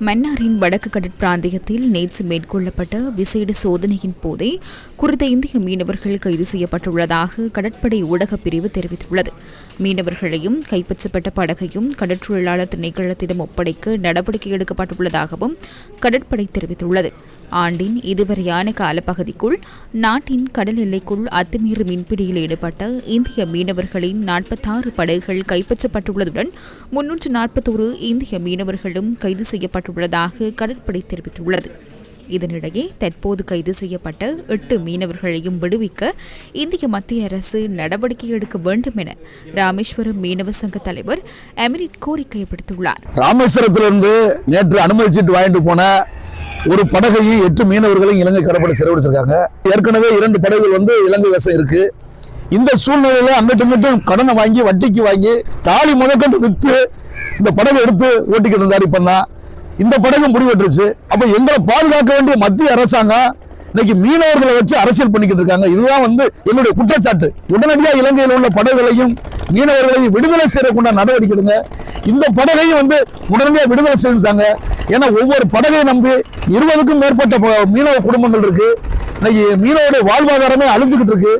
மன்னாரின் வடக்கு கடற்பிராந்தியத்தில் நேற்று மேற்கொள்ளப்பட்ட விசேட சோதனையின் போதே குறித்த இந்திய மீனவர்கள் கைது செய்யப்பட்டுள்ளதாக கடற்படை ஊடகப் பிரிவு தெரிவித்துள்ளது. மீனவர்களையும் கைப்பற்றப்பட்ட படகையும் கடற்றொழிலாளர் திணைக்களத்திடம் ஒப்படைக்க நடவடிக்கை எடுக்கப்பட்டுள்ளதாகவும் கடற்படை தெரிவித்துள்ளது. ஆண்டின் இதுவரையான காலப்பகுதிக்குள் நாட்டின் கடல் எல்லைக்குள் அத்துமீறி மீன்பிடியில் ஈடுபட்ட இந்திய மீனவர்களின் நாற்பத்தாறு படகுகள் கைப்பற்றப்பட்டுள்ளதுடன் முன்னூற்று நாற்பத்தோரு இந்திய மீனவர்களும் கைது செய்யப்பட்டுள்ளதாக கடற்படை தெரிவித்துள்ளது. இதனிடையே தற்போது கைது செய்யப்பட்ட எட்டு மீனவர்களையும் விடுவிக்க இந்திய மத்திய அரசு நடவடிக்கை எடுக்க வேண்டும் என ராமேஸ்வரம் மீனவ சங்க தலைவர் அமிரிட் கோரிக்கை விடுத்துள்ளார். ராமேஸ்வரத்திலிருந்து நேற்று அனுமதி சீட்டு வாங்கிட்டு போன ஒரு படகையும் எட்டு மீனவர்களையும் இலங்கை கடற்படை சிறைபிடிச்சிருக்காங்க ஏற்கனவே இரண்டு படகுகள் வந்து இலங்கை வசம் இருக்கு. இந்த சூழ்நிலையில அங்கிட்டு இங்கிட்டும் கடனை வாங்கி வட்டிக்கு வாங்கி தாலி முதற்கொண்டு வித்து இந்த படகை எடுத்து ஓட்டிக்கிட்டு இருந்தார் இப்ப இந்த படகு முடிவெட்டுருச்சு. அப்ப எங்களை பாதுகாக்க வேண்டிய மத்திய அரசாங்கம் இன்னைக்கு மீனவர்களை வச்சு அரசியல் பண்ணிக்கிட்டு இருக்காங்க. இதுதான் வந்து என்னுடைய குற்றச்சாட்டு. உடனடியாக இலங்கையில் உள்ள படகுகளையும் மீனவர்களையும் விடுதலை செய்யக்கூடிய நடவடிக்கை எடுங்க. இந்த படகையும் வந்து உடனடியாக விடுதலை செஞ்சாங்க ஏன்னா ஒவ்வொரு படகையும் நம்பி இருபதுக்கும் மேற்பட்ட மீனவ குடும்பங்கள் இருக்கு. இன்னைக்கு மீனவருடைய வாழ்வாதாரமே அழிஞ்சுக்கிட்டு இருக்கு.